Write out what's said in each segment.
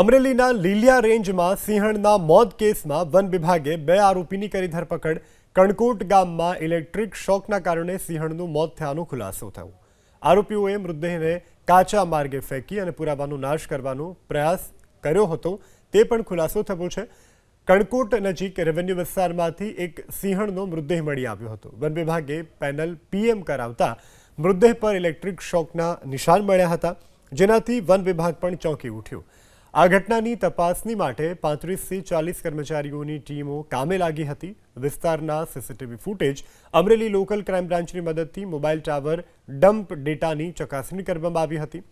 અમરેલીના લીલિયા રેન્જમાં સિંહણના મોત કેસમાં વન વિભાગે બે આરોપીની કરી ધરપકડ. કણકોટ ગામમાં ઇલેક્ટ્રિક શોકના કારણે સિંહણનું મોત થયાનો ખુલાસો થયો. આરોપીઓએ મૃતદેહને કાચા માર્ગે ફેંકી અને પુરાવાનો નાશ કરવાનો પ્રયાસ કર્યો હતો. તે પણ ખુલાસો થયો છે. કણકોટ નજીક રેવન્યુ વિસ્તારમાંથી એક સિંહણનો મૃતદેહ મળી આવ્યો હતો. વન વિભાગે પેનલ પીએમ કરાવતા મૃતદેહ પર ઇલેક્ટ્રિક શોકના નિશાન મળ્યા હતા, જેનાથી વન વિભાગ પણ ચોંકી ઉઠ્યું. આ ઘટનાની તપાસની માટે પાંત્રીસથી ચાલીસ કર્મચારીઓની ટીમો કામે લાગી હતી. વિસ્તારના CCTV footage, Amreli local crime બ્રાન્ચની મદદથી મોબાઈલ ટાવર ડમ્પ ડેટાની ચકાસણી કરવામાં આવી હતી.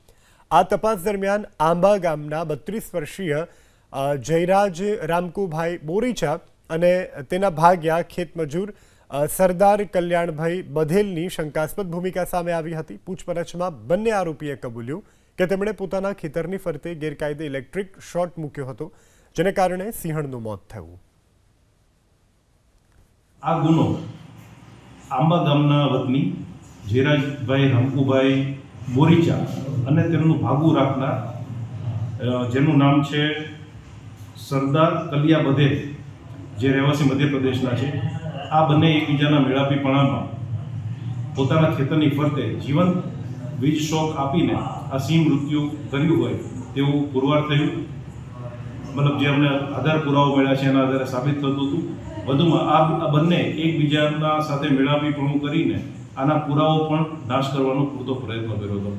આ તપાસ દરમિયાન આંબા ગામના બત્રીસ વર્ષીય જયરાજ રામકુભાઈ બોરીચા અને તેના ભાગ્યા ખેતમજૂર સરદાર કલ્યાણભાઈ બધેલની શંકાસ્પદ ભૂમિકા સામે આવી હતી. પૂછપરછમાં બંને આરોપીએ કબૂલ્યું કે તેમણે પોતાના ખેતરની ફરતે ગેરકાયદે ઇલેક્ટ્રિક શોર્ટ મૂક્યો હતો, જેને કારણે સિંહણનું મોત થયું. આ ગુનો આંબા ગામના વતની જીરાજભાઈ રંકુભાઈ બોરીચા અને તેમનું ભાગું રાખનાર જેનું નામ છે સરદાર કલિયા બધે, જે રહેવાસી મધ્યપ્રદેશના છે. આ બંને એકબીજાના મેળાપીપણામાં પોતાના ખેતરની ફરતે જીવંત વીજ શોક આપીને આ સિંહ મૃત્યુ કર્યું હોય તેવું પુરવાર થયું. મતલબ જે અમને આધાર પુરાવો મળ્યા છે એના આધારે સાબિત થતું હતું. વધુમાં આ બંને એકબીજાના સાથે મેળાપીપણું કરીને આના પુરાવો પણ નાશ કરવાનો પૂરતો પ્રયત્ન કર્યો હતો.